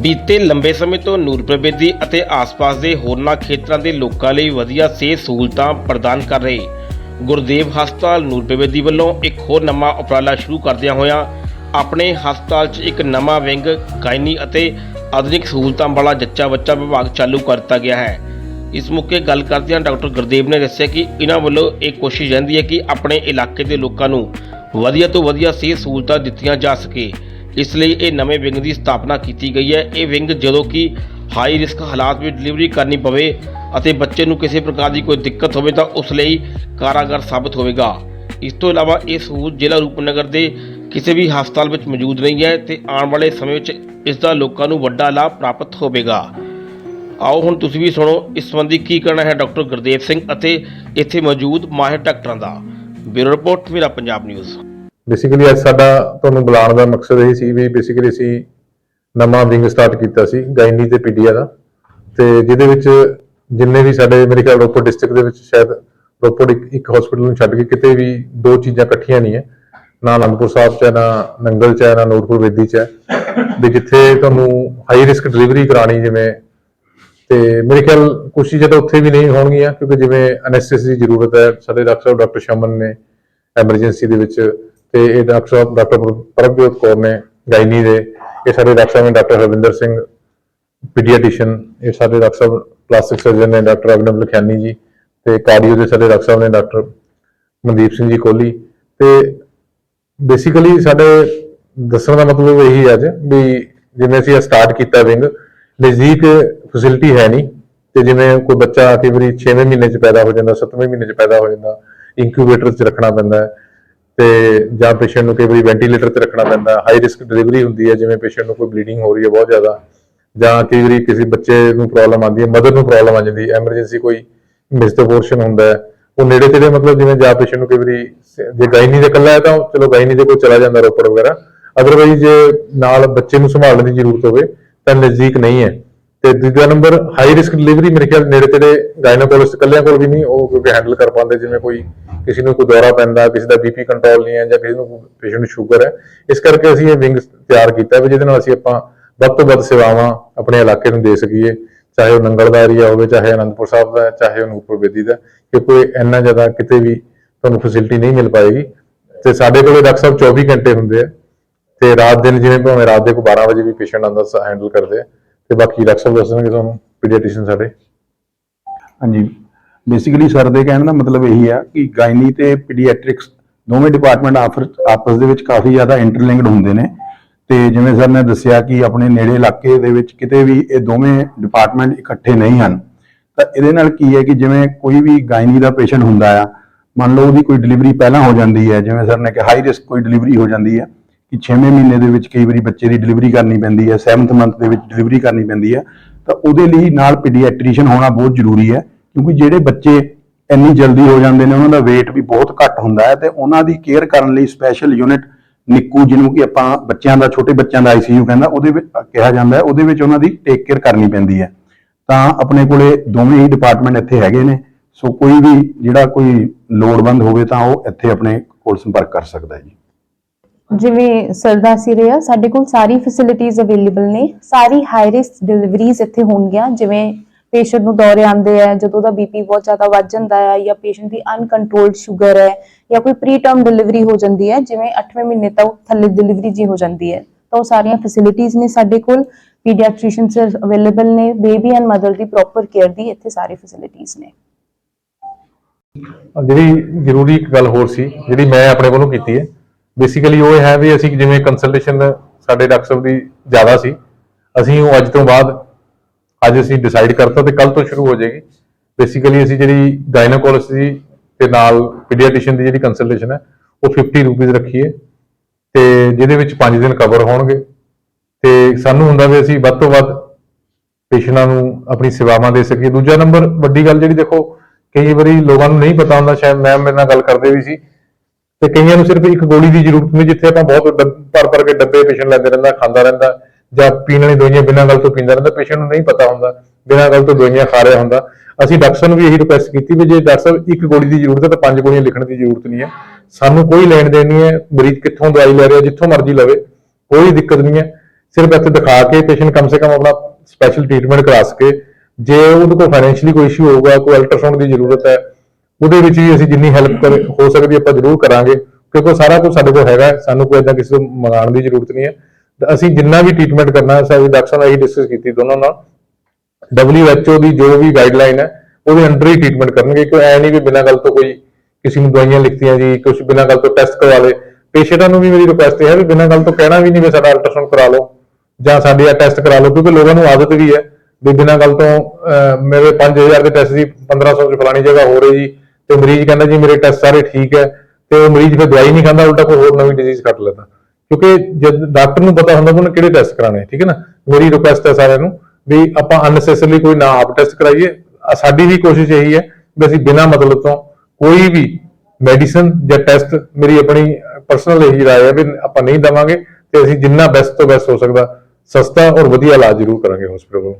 ਬੀਤੇ ਲੰਬੇ ਸਮੇਂ ਤੋਂ ਨੂਰਪੁਰ ਬੇਦੀ ਅਤੇ ਆਸ-ਪਾਸ ਦੇ ਹੋਰਨਾਂ ਖੇਤਰਾਂ ਦੇ ਲੋਕਾਂ ਲਈ ਵਧੀਆ ਸਿਹਤ ਸਹੂਲਤਾਂ ਪ੍ਰਦਾਨ ਕਰ ਰਹੇ ਗੁਰਦੇਵ ਹਸਪਤਾਲ ਨੂਰਪੁਰ ਬੇਦੀ ਵੱਲੋਂ ਇੱਕ ਹੋਰ ਨਵਾਂ ਉਪਰਾਲਾ ਸ਼ੁਰੂ ਕਰਦਿਆਂ ਹੋਇਆਂ ਆਪਣੇ ਹਸਪਤਾਲ 'ਚ ਇੱਕ ਨਵਾਂ ਵਿੰਗ, ਗਾਇਨੀ ਅਤੇ ਆਧੁਨਿਕ ਸਹੂਲਤਾਂ ਵਾਲਾ ਜੱਚਾ ਬੱਚਾ ਵਿਭਾਗ ਚਾਲੂ ਕਰ ਦਿੱਤਾ ਗਿਆ ਹੈ। ਇਸ ਮੌਕੇ ਗੱਲ ਕਰਦਿਆਂ ਡਾਕਟਰ ਗੁਰਦੇਵ ਨੇ ਦੱਸਿਆ ਕਿ ਇਹਨਾਂ ਵੱਲੋਂ ਇਹ ਕੋਸ਼ਿਸ਼ ਰਹਿੰਦੀ ਹੈ ਕਿ ਆਪਣੇ ਇਲਾਕੇ ਦੇ ਲੋਕਾਂ ਨੂੰ ਵਧੀਆ ਤੋਂ ਵਧੀਆ ਸਿਹਤ ਸਹੂਲਤਾਂ ਦਿੱਤੀਆਂ ਜਾ ਸਕੇ। ਇਸ ਲਈ ਇਹ ਨਵੇਂ ਵਿੰਗ ਦੀ ਸਥਾਪਨਾ ਕੀਤੀ ਗਈ ਹੈ। ਇਹ ਵਿੰਗ ਜਦੋਂ ਕਿ ਹਾਈ ਰਿਸਕ ਹਾਲਾਤ ਵਿੱਚ ਡਿਲੀਵਰੀ ਕਰਨੀ ਪਵੇ ਅਤੇ ਬੱਚੇ ਨੂੰ ਕਿਸੇ ਪ੍ਰਕਾਰ ਦੀ ਕੋਈ ਦਿੱਕਤ ਹੋਵੇ ਤਾਂ ਉਸ ਲਈ ਕਾਰਾਗਰ ਸਾਬਤ ਹੋਵੇਗਾ। ਇਸ ਤੋਂ ਇਲਾਵਾ ਇਹ ਸਹੂਲਤ ਜ਼ਿਲ੍ਹਾ ਰੂਪਨਗਰ ਦੇ ਕਿਸੇ ਵੀ ਹਸਪਤਾਲ ਵਿੱਚ ਮੌਜੂਦ ਨਹੀਂ ਹੈ ਤੇ ਆਉਣ ਵਾਲੇ ਸਮੇਂ ਵਿੱਚ ਇਸ ਦਾ ਲੋਕਾਂ ਨੂੰ ਵੱਡਾ ਲਾਭ ਪ੍ਰਾਪਤ ਹੋਵੇਗਾ। ਆਓ ਹੁਣ ਤੁਸੀਂ ਵੀ ਸੁਣੋ ਇਸ ਸੰਬੰਧੀ ਕੀ ਕਹਿਣਾ ਹੈ ਡਾਕਟਰ ਗੁਰਦੇਵ ਸਿੰਘ ਅਤੇ ਇੱਥੇ ਮੌਜੂਦ ਮਾਹਿਰ ਡਾਕਟਰਾਂ ਦਾ। ਬਿਊਰੋ ਰਿਪੋਰਟ, ਮੇਰਾ ਪੰਜਾਬ ਨਿਊਜ਼। ਬੇਸਿਕਲੀ ਅੱਜ ਸਾਡਾ ਤੁਹਾਨੂੰ ਬੁਲਾਉਣ ਦਾ ਮਕਸਦ ਇਹ ਸੀ ਵੀ ਬੇਸਿਕਲੀ ਅਸੀਂ ਨਵਾਂ ਵਿੰਗ ਸਟਾਰਟ ਕੀਤਾ ਸੀ, ਗਾਇਨੀ ਤੇ ਪੀਡੀਆ ਦਾ। ਤੇ ਜਿਹਦੇ ਵਿੱਚ ਜਿੰਨੇ ਵੀ ਸਾਡੇ, ਮੇਰੇ ਖਿਆਲ ਰੋਪੜ ਡਿਸਟ੍ਰਿਕਟ ਦੇ ਵਿੱਚ ਸ਼ਾਇਦ ਰੋਪੜ ਇੱਕ ਇੱਕ ਹਸਪੀਟਲ ਨੂੰ ਛੱਡ ਕੇ ਕਿਤੇ ਵੀ ਦੋ ਚੀਜ਼ਾਂ ਇਕੱਠੀਆਂ ਨਹੀਂ ਹੈ ਨਾ ਅਨੰਦਪੁਰ ਸਾਹਿਬ ਚ ਹੈ ਨਾ ਨੰਗਲ ਚ ਹੈ ਨਾ ਨੂਰਪੁਰ ਵੇਦੀ ਚ ਹੈ ਵੀ ਜਿੱਥੇ ਤੁਹਾਨੂੰ ਹਾਈ ਰਿਸਕ ਡਿਲੀਵਰੀ ਕਰਾਣੀ ਜਿਵੇਂ, ਤੇ ਮੇਰੇ ਖਿਆਲ ਕੁਛ ਚੀਜ਼ਾਂ ਤਾਂ ਉੱਥੇ ਵੀ ਨਹੀਂ ਹੋਣਗੀਆਂ, ਕਿਉਂਕਿ ਜਿਵੇਂ ਅਨੈਸਥੀਸੀ ਦੀ ਜ਼ਰੂਰਤ ਹੈ ਸਾਡੇ ਡਾਕਟਰ ਸਾਹਿਬ, ਡਾਕਟਰ ਸ਼ਮਨ ਨੇ ਐਮਰਜੈਂਸੀ ਦੇ ਵਿੱਚ ਤੇ ਇਹ ਡਾਕਟਰ ਸਾਹਿਬ, ਡਾਕਟਰ ਪ੍ਰਭਜੋਤ ਕੌਰ ਨੇ, ਗਾਇਨੀ ਦੇ, ਇਹ ਸਾਡੇ ਡਾਕਟਰ ਸਾਹਿਬ ਨੇ, ਡਾਕਟਰ ਹਰਵਿੰਦਰ ਸਿੰਘ ਪੀਡੀਆਟ੍ਰਿਸ਼ੀਅਨ ਇਹ ਸਾਡੇ ਡਾਕਟਰ ਸਾਹਿਬ, ਪਲਾਸਟਿਕ ਸਰਜਨ ਨੇ, ਡਾਕਟਰ ਅਭਿਨਵ ਲਖਿਆਨੀ ਜੀ ਤੇ ਕਾਰਡੀਓ ਦੇ ਸਾਡੇ ਡਾਕਟਰ ਸਾਹਿਬ ਨੇ, ਡਾਕਟਰ ਮਨਦੀਪ ਸਿੰਘ ਜੀ ਕੋਹਲੀ ਤੇ ਬੇਸਿਕਲੀ ਸਾਡੇ ਦੱਸਣ ਦਾ ਮਤਲਬ ਇਹੀ ਹੈ ਅੱਜ ਵੀ ਜਿਵੇਂ ਅਸੀਂ ਸਟਾਰਟ ਕੀਤਾ ਵਿੰਗ, ਨਜ਼ਦੀਕ ਫੈਸਿਲਿਟੀ ਹੈ ਨਹੀਂ ਤੇ ਜਿਵੇਂ ਕੋਈ ਬੱਚਾ ਕਈ ਵਾਰੀ 6ਵੇਂ ਮਹੀਨੇ 'ਚ ਪੈਦਾ ਹੋ ਜਾਂਦਾ 7ਵੇਂ ਮਹੀਨੇ 'ਚ ਪੈਦਾ ਹੋ ਜਾਂਦਾ ਇਨਕਿਊਬੇਟਰ 'ਚ ਰੱਖਣਾ ਪੈਂਦਾ ਹੈ ਤੇ ਜਾਂ ਪੇਸ਼ੈਂਟ ਨੂੰ ਕਈ ਵਾਰੀ ਵੈਂਟੀਲੇਟਰ ਤੇ ਰੱਖਣਾ ਪੈਂਦਾ ਹਾਈ ਰਿਸਕ ਡਿਲੀਵਰੀ ਹੁੰਦੀ ਹੈ, ਜਿਵੇਂ ਪੇਸ਼ੈਂਟ ਨੂੰ ਕੋਈ ਬਲੀਡਿੰਗ ਹੋ ਰਹੀ ਹੈ ਬਹੁਤ ਜ਼ਿਆਦਾ, ਜਾਂ ਕਈ ਵਾਰੀ ਕਿਸੇ ਬੱਚੇ ਨੂੰ ਪ੍ਰੋਬਲਮ ਆਉਂਦੀ ਹੈ ਮਦਰ ਨੂੰ ਪ੍ਰੋਬਲਮ ਆ ਜਾਂਦੀ ਹੈ ਐਮਰਜੈਂਸੀ ਕੋਈ ਮਿਸਡ ਹੁੰਦਾ ਹੈ, ਉਹ ਨੇੜੇ ਤੇੜੇ ਮਤਲਬ ਜਿਵੇਂ ਜਾਂ ਪੇਸ਼ੈਂਟ ਨੂੰ ਕਈ ਵਾਰੀ ਜੇ ਗਾਇਨੀ ਦੇ ਇਕੱਲਾ ਹੈ ਤਾਂ ਚਲੋ ਗਾਇਨੀ ਦੇ ਕੋਲ ਚਲਾ ਜਾਂਦਾ ਰੋਪੜ ਵਗੈਰਾ ਅਦਰਵਾਈਜ਼ ਜੇ ਨਾਲ ਬੱਚੇ ਨੂੰ ਸੰਭਾਲਣ ਦੀ ਜ਼ਰੂਰਤ ਹੋਵੇ ਤਾਂ ਨਜ਼ਦੀਕ ਨਹੀਂ ਹੈ। ਤੇ ਦੂਜਾ ਨੰਬਰ ਹਾਈ ਰਿਸਕ ਡਿਲੀਵਰੀ ਮੇਰੇ ਖਿਆਲ ਨੇੜੇ ਤੇੜੇ ਗਾਇਨੋਕੋਲੋਜਿਸਟ ਇਕੱਲਿਆਂ ਕੋਲ ਵੀ ਨਹੀਂ, ਉਹ ਕਿਉਂਕਿ ਹੈਂਡਲ ਕਰ ਪਾਉਂਦੇ, ਜਿਵੇਂ ਕੋਈ ਕਿਸੇ ਨੂੰ ਕੋਈ ਦੌਰਾ ਪੈਂਦਾ, ਕਿਸੇ ਦਾ ਬੀਪੀ ਕੰਟਰੋਲ ਨਹੀਂ ਹੈ ਜਾਂ ਕਿਸੇ ਨੂੰ ਪੇਸ਼ੈਂਟ ਨੂੰ ਸ਼ੂਗਰ ਹੈ, ਇਸ ਕਰਕੇ ਅਸੀਂ ਇਹ ਵਿੰਗ ਤਿਆਰ ਕੀਤਾ ਵੀ ਜਿਹਦੇ ਨਾਲ ਅਸੀਂ ਆਪਾਂ ਵੱਧ ਤੋਂ ਵੱਧ ਸੇਵਾਵਾਂ ਆਪਣੇ ਇਲਾਕੇ ਨੂੰ ਦੇ ਸਕੀਏ, ਚਾਹੇ ਉਹ ਨੰਗਲ ਦਾ ਏਰੀਆ ਹੋਵੇ, ਚਾਹੇ ਅਨੰਦਪੁਰ ਸਾਹਿਬ ਦਾ ਚਾਹੇ ਉਹ ਨੂਰਪੁਰ ਬੇਦੀ ਦਾ ਕਿ ਕੋਈ ਇੰਨਾ ਜ਼ਿਆਦਾ ਕਿਤੇ ਵੀ ਤੁਹਾਨੂੰ ਫੈਸਿਲਿਟੀ ਨਹੀਂ ਮਿਲ ਪਾਏਗੀ। ਤੇ ਸਾਡੇ ਕੋਲੇ ਡਾਕਟਰ ਸਾਹਿਬ 24 ਘੰਟੇ ਹੁੰਦੇ ਆ, ਤੇ ਰਾਤ ਦਿਨ ਜਿਵੇਂ ਭਾਵੇਂ ਰਾਤ ਦੇ ਕੋ 12 ਵਜੇ ਵੀ ਪੇਸ਼ੈਂਟ ਆਉਂਦਾ ਹੈਂਡਲ ਕਰਦੇ ਆ। ਤੇ ਬਾਕੀ ਡਾਕਟਰ ਸਾਹਿਬ ਦੱਸਣਗੇ ਤੁਹਾਨੂੰ ਪੀਡੀਆਟ੍ਰਿਸ਼ੀਅਨ ਸਾਡੇ। ਹਾਂਜੀ। ਬੇਸਿਕਲੀ ਸਰ ਦੇ ਕਹਿਣ ਦਾ ਮਤਲਬ ਇਹੀ ਆ ਕਿ ਗਾਇਨੀ ਤੇ ਪੀਡੀਆਟ੍ਰਿਕਸ ਦੋਵੇਂ ਡਿਪਾਰਟਮੈਂਟ ਆਪਸ ਦੇ ਵਿੱਚ ਕਾਫੀ ਜ਼ਿਆਦਾ ਇੰਟਰਲਿੰਕਡ ਹੁੰਦੇ ਨੇ। ਤੇ ਜਿਵੇਂ ਸਰ ਨੇ ਦੱਸਿਆ ਕਿ ਆਪਣੇ ਨੇੜੇ ਇਲਾਕੇ ਦੇ ਵਿੱਚ ਕਿਤੇ ਵੀ ਇਹ ਦੋਵੇਂ ਡਿਪਾਰਟਮੈਂਟ ਇਕੱਠੇ ਨਹੀਂ ਹਨ, ਤਾਂ ਇਹਦੇ ਨਾਲ ਕੀ ਹੈ ਕਿ ਜਿਵੇਂ ਕੋਈ ਵੀ ਗਾਇਨੀ ਦਾ ਪੇਸ਼ੈਂਟ ਹੁੰਦਾ ਆ, ਮੰਨ ਲਓ ਉਹਦੀ ਕੋਈ ਡਿਲੀਵਰੀ ਪਹਿਲਾਂ ਹੋ ਜਾਂਦੀ ਹੈ, ਜਿਵੇਂ ਸਰ ਨੇ ਕਿਹਾ ਹਾਈ ਰਿਸਕ ਕੋਈ ਡਿਲੀਵਰੀ ਹੋ ਜਾਂਦੀ ਹੈ, ਕਿ 6ਵੇਂ ਮਹੀਨੇ ਦੇ ਵਿੱਚ ਕਈ ਵਾਰੀ ਬੱਚੇ ਦੀ ਡਿਲੀਵਰੀ ਕਰਨੀ ਪੈਂਦੀ ਹੈ 7th ਮੰਥ ਦੇ ਵਿੱਚ ਡਿਲੀਵਰੀ ਕਰਨੀ ਪੈਂਦੀ ਹੈ, ਤਾਂ ਉਹਦੇ ਲਈ ਨਾਲ ਪੀਡੀਆਟ੍ਰੀਸ਼ੀਅਨ ਹੋਣਾ ਬਹੁਤ ਜ਼ਰੂਰੀ ਹੈ। ਕਿਉਂਕਿ ਜਿਹੜੇ ਬੱਚੇ ਇੰਨੀ ਜਲਦੀ ਹੋ ਜਾਂਦੇ ਨੇ, ਉਹਨਾਂ ਦਾ weight ਵੀ ਬਹੁਤ ਘੱਟ ਹੁੰਦਾ ਹੈ ਤੇ ਉਹਨਾਂ ਦੀ ਕੇਅਰ ਕਰਨ ਲਈ ਸਪੈਸ਼ਲ ਯੂਨਿਟ ਨਿੱਕੂ, ਜਿਹਨੂੰ ਕਿ ਆਪਾਂ ਬੱਚਿਆਂ ਦਾ, ਛੋਟੇ ਬੱਚਿਆਂ ਦਾ ਆਈਸੀਯੂ ਕਹਿੰਦਾ, ਉਹਦੇ ਵਿੱਚ ਕਿਹਾ ਜਾਂਦਾ ਉਹਦੇ ਵਿੱਚ ਉਹਨਾਂ ਦੀ ਟੇਕ ਕੇਅਰ ਕਰਨੀ ਪੈਂਦੀ ਹੈ। ਤਾਂ ਆਪਣੇ ਕੋਲੇ ਦੋਵੇਂ ਹੀ ਡਿਪਾਰਟਮੈਂਟ ਇੱਥੇ ਹੈਗੇ ਨੇ, ਸੋ ਕੋਈ ਵੀ ਜਿਹੜਾ ਕੋਈ ਲੋੜਵੰਦ ਹੋਵੇ ਤਾਂ ਉਹ ਇੱਥੇ ਆਪਣੇ ਕੋਲ ਸੰਪਰਕ ਕਰ ਸਕਦਾ ਹੈ ਜੀ। ਜਿਵੇਂ ਸਰਦਾ ਸੀ ਸਾਡੇ ਕੋਲ ਸਾਰੀ ਫੈਸਿਲਿਟੀਆਂ ਅਵੇਲੇਬਲ ਨੇ, ਸਾਰੀ ਹਾਈ ਰਿਸਕ ਡਿਲੀਵਰੀਜ਼ ਇੱਥੇ ਹੋਣਗੀਆਂ, ਜਿਵੇਂ ਪੇਸ਼ੈਂਟ ਨੂੰ ਦੌਰੇ ਆਉਂਦੇ ਆ, ਜਦੋਂ ਦਾ ਬੀਪੀ ਬਹੁਤ ਜ਼ਿਆਦਾ ਵੱਧ ਜਾਂਦਾ ਹੈ ਜਾਂ ਪੇਸ਼ੈਂਟ ਦੀ ਅਨਕੰਟਰੋਲਡ ਸ਼ੂਗਰ ਹੈ ਜਾਂ ਕੋਈ ਪ੍ਰੀ ਟਰਮ ਡਿਲੀਵਰੀ ਹੋ ਜਾਂਦੀ ਹੈ, ਜਿਵੇਂ 8ਵੇਂ ਮਹੀਨੇ ਤੱਕ ਥੱਲੇ ਡਿਲੀਵਰੀ ਜੀ ਹੋ ਜਾਂਦੀ ਹੈ, ਤਾਂ ਉਹ ਸਾਰੀਆਂ ਫੈਸਿਲਿਟੀਆਂ ਨੇ ਸਾਡੇ ਕੋਲ ਪੀਡੀਆਟ੍ਰੀਸ਼ੀਅਨਸ ਅਵੇਲੇਬਲ ਨੇ ਬੇਬੀ ਐਂਡ ਮਦਰ ਦੀ ਪ੍ਰੋਪਰ ਕੇਅਰ ਦੀ ਇੱਥੇ ਸਾਰੀ ਫੈਸਿਲਿਟੀਆਂ ਨੇ। ਅਹ ਜਿਹੜੀ ਜ਼ਰੂਰੀ ਇੱਕ ਗੱਲ ਹੋਰ ਸੀ, ਜਿਹੜੀ ਮੈਂ ਆਪਣੇ ਵੱਲੋਂ ਕੀਤੀ ਹੈ ਬੇਸਿਕਲੀ ਉਹ ਇਹ ਹੈ ਵੀ ਅਸੀਂ ਜਿਵੇਂ ਕੰਸਲਟੇਸ਼ਨ ਸਾਡੇ ਡਾਕਟਰ ਸਾਹਿਬ ਦੀ ਜ਼ਿਆਦਾ ਸੀ, ਅਸੀਂ ਉਹ ਅੱਜ ਤੋਂ ਬਾਅਦ ਅੱਜ ਅਸੀਂ ਡਿਸਾਈਡ ਕਰਤਾ ਤੇ ਕੱਲ ਤੋਂ ਸ਼ੁਰੂ ਹੋ ਜਾਏਗੀ। ਬੇਸਿਕਲੀ ਅਸੀਂ ਜਿਹੜੀ ਗਾਇਨੋਕੋਲੋਜਿਸਟ ਦੀ ਤੇ ਨਾਲ ਪੀਡੀਆਟ੍ਰਿਸ਼ੀਅਨ ਦੀ ਜਿਹੜੀ ਕੰਸਲਟੇਸ਼ਨ ਹੈ, ਉਹ 50 ਰੁਪਏ ਰੱਖੀਏ ਤੇ ਜਿਹਦੇ ਵਿੱਚ 5 ਦਿਨ ਕਵਰ ਹੋਣਗੇ। ਤੇ ਸਾਨੂੰ ਹੁੰਦਾ ਵੀ ਅਸੀਂ ਵੱਧ ਤੋਂ ਵੱਧ ਪੇਸ਼ੈਂਟਾਂ ਨੂੰ ਆਪਣੀ ਸੇਵਾਵਾਂ ਦੇ ਸਕੀਏ। ਦੂਜਾ ਨੰਬਰ, ਵੱਡੀ ਗੱਲ ਜਿਹੜੀ ਦੇਖੋ, ਕਈ ਵਾਰੀ ਲੋਕਾਂ ਨੂੰ ਨਹੀਂ ਪਤਾ ਹੁੰਦਾ, ਸ਼ਾਇਦ ਮੈਮ ਮੇਰੇ ਨਾਲ ਗੱਲ ਕਰਦੇ ਵੀ ਸੀ। ਤੇ ਕਈਆਂ ਨੂੰ ਸਿਰਫ ਇੱਕ ਗੋਲੀ ਦੀ ਜ਼ਰੂਰਤ ਹੁੰਦੀ ਜਿੱਥੇ ਆਪਾਂ ਬਹੁਤ ਡੱਬ- ਭਰ ਭਰ ਕੇ ਡੱਬੇ ਪੇਸ਼ੈਂਟ ਲੈਂਦੇ ਰਹਿੰਦਾ, ਖਾਂਦਾ ਰਹਿੰਦਾ। ਜਾਂ ਪੀਣ ਵਾਲੀ ਦਵਾਈਆਂ ਬਿਨਾਂ ਗੱਲ ਤੋਂ ਪੀਂਦਾ ਰਹਿੰਦਾ, ਪੇਸ਼ੈਂਟ ਨੂੰ ਨਹੀਂ ਪਤਾ ਹੁੰਦਾ, ਬਿਨਾਂ ਗੱਲ ਤੋਂ ਦਵਾਈਆਂ ਖਾ ਰਿਹਾ ਹੁੰਦਾ। ਅਸੀਂ ਡਾਕਟਰ ਨੂੰ ਵੀ ਇਹੀ ਰਿਕੁਐਸਟ ਕੀਤੀ ਵੀ ਜੇ ਡਾਕਟਰ ਸਾਹਿਬ ਇੱਕ ਗੋਲੀ ਦੀ ਜ਼ਰੂਰਤ ਹੈ ਤਾਂ ਪੰਜ ਗੋਲੀਆਂ ਲਿਖਣ ਦੀ ਜ਼ਰੂਰਤ ਨਹੀਂ ਹੈ। ਸਾਨੂੰ ਕੋਈ ਲੈਣ ਦੇਣ ਨਹੀਂ ਹੈ, ਮਰੀਜ਼ ਕਿੱਥੋਂ ਦਵਾਈ ਲੈ ਰਿਹਾ, ਜਿੱਥੋਂ ਮਰਜ਼ੀ ਲਵੇ, ਕੋਈ ਦਿੱਕਤ ਨਹੀਂ ਹੈ। ਸਿਰਫ ਇੱਥੇ ਦਿਖਾ ਕੇ ਪੇਸ਼ੈਂਟ ਕਮ ਸੇ ਕਮ ਆਪਣਾ ਸਪੈਸ਼ਲ ਟ੍ਰੀਟਮੈਂਟ ਕਰਾ ਸਕੇ। ਜੇ ਉਹਦੇ ਕੋਲ ਫਾਈਨੈਂਸ਼ੀਅਲੀ ਕੋਈ ਇਸ਼ੂ ਹੋਊਗਾ, ਕੋਈ ਅਲਟਰਾਸਾਊਂਡ ਦੀ ਜ਼ਰੂਰਤ ਹੈ, ਉਹਦੇ ਵਿੱਚ ਵੀ ਅਸੀਂ ਜਿੰਨੀ ਹੈਲਪ ਕਰ, ਹੋ ਸਕਦੀ ਆਪਾਂ ਜ਼ਰੂਰ ਕਰਾਂਗੇ, ਕਿਉਂਕਿ ਸਾਰਾ ਕੁਝ ਸਾਡੇ ਕੋਲ ਹੈਗਾ ਸਾਨੂੰ ਕੋਈ ਏਦਾਂ ਕਿਸੇ ਤੋਂ ਮੰਗਾਉਣ ਦੀ ਜ਼ਰੂਰਤ ਨਹੀਂ ਹੈ। ਅਸੀਂ ਜਿੰਨਾ ਵੀ ਟ੍ਰੀਟਮੈਂਟ ਕਰਨਾ ਹੈ ਡਾਕਟਰ ਨਾਲ ਇਹੀ ਡਿਸਕਸ ਕੀਤੀ ਦੋਨੋਂ ਨਾਲ। WHO ਦੀ ਜੋ ਵੀ ਗਾਈਡਲਾਈਨ ਹੈ ਉਹਦੇ ਅੰਡਰ ਹੀ ਟ੍ਰੀਟਮੈਂਟ ਕਰਨਗੇ ਕੋਈ ਐ ਨਹੀਂ ਵੀ ਬਿਨਾਂ ਗੱਲ ਤੋਂ ਕੋਈ ਕਿਸੇ ਨੂੰ ਦਵਾਈਆਂ ਲਿਖਤੀਆਂ ਜੀ ਕੁਝ ਬਿਨਾਂ ਗੱਲ ਤੋਂ ਟੈਸਟ ਕਰਵਾ ਲੇ ਪੇਸ਼ੈਂਟਾਂ ਨੂੰ ਵੀ ਮੇਰੀ ਰਿਕੁਐਸਟ ਹੈ ਵੀ ਬਿਨਾਂ ਗੱਲ ਤੋਂ ਕਹਿਣਾ ਵੀ ਨਹੀਂ ਵੀ ਸਾਡਾ ਅਲਟਰਾਸਾਊਂਡ ਕਰਾ ਲਓ ਜਾਂ ਸਾਡੇ ਆ ਟੈਸਟ ਕਰਾ ਲਓ ਕਿਉਂਕਿ ਲੋਕਾਂ ਨੂੰ ਆਦਤ ਵੀ ਹੈ ਵੀ ਬਿਨਾਂ ਗੱਲ ਤੋਂ ਅਹ, ਮੇਰੇ 5000 ਦੇ ਟੈਸਟ ਜੀ 1500 ਚ ਫਲਾਣੀ ਜਗ੍ਹਾ ਹੋ ਰਹੀ ਜੀ ਤੇ ਮਰੀਜ਼ ਕਹਿੰਦਾ ਜੀ ਮੇਰੇ ਟੈਸਟ ਸਾਰੇ ਠੀਕ ਹੈ ਤੇ ਉਹ ਮਰੀਜ਼ ਫਿਰ ਦਵਾਈ ਨਹੀਂ ਖਾਂਦਾ ਉਲਟਾ ਕੋਈ ਹੋਰ ਨਵੀਂ ਡਿਜ਼ੀਜ਼ ਕੱਟ ਲੈਂਦਾ। ਕਿਉਂਕਿ ਜਦ ਡਾਕਟਰ ਨੂੰ ਪਤਾ ਹੁੰਦਾ ਵੀ ਉਹਨੇ ਕਿਹੜੇ ਟੈਸਟ ਕਰਾਣੇ ਠੀਕ ਹੈ ਨਾ? ਮੇਰੀ ਰਿਕੁਐਸਟ ਹੈ ਸਾਰਿਆਂ ਨੂੰ ਵੀ ਆਪਾਂ ਅਨਨੈਸੈਸਰਲੀ ਕੋਈ ਨਾ ਆਪ ਟੈਸਟ ਕਰਾਈਏ। ਸਾਡੀ ਵੀ ਕੋਸ਼ਿਸ਼ ਇਹੀ ਹੈ ਵੀ ਅਸੀਂ ਬਿਨਾਂ ਮਤਲਬ ਤੋਂ ਕੋਈ ਵੀ ਮੈਡੀਸਨ ਜਾਂ ਟੈਸਟ ਮੇਰੀ ਆਪਣੀ ਪਰਸਨਲ ਇਹੀ ਰਾਏ ਹੈ ਵੀ ਆਪਾਂ ਨਹੀਂ ਦਵਾਂਗੇ ਤੇ ਅਸੀਂ ਜਿੰਨਾ ਬੈਸਟ ਤੋਂ ਬੈਸਟ ਹੋ ਸਕਦਾ, ਸਸਤਾ ਔਰ ਵਧੀਆ ਇਲਾਜ ਜ਼ਰੂਰ ਕਰਾਂਗੇ ਹਸਪੀਟਲ ਤੋਂ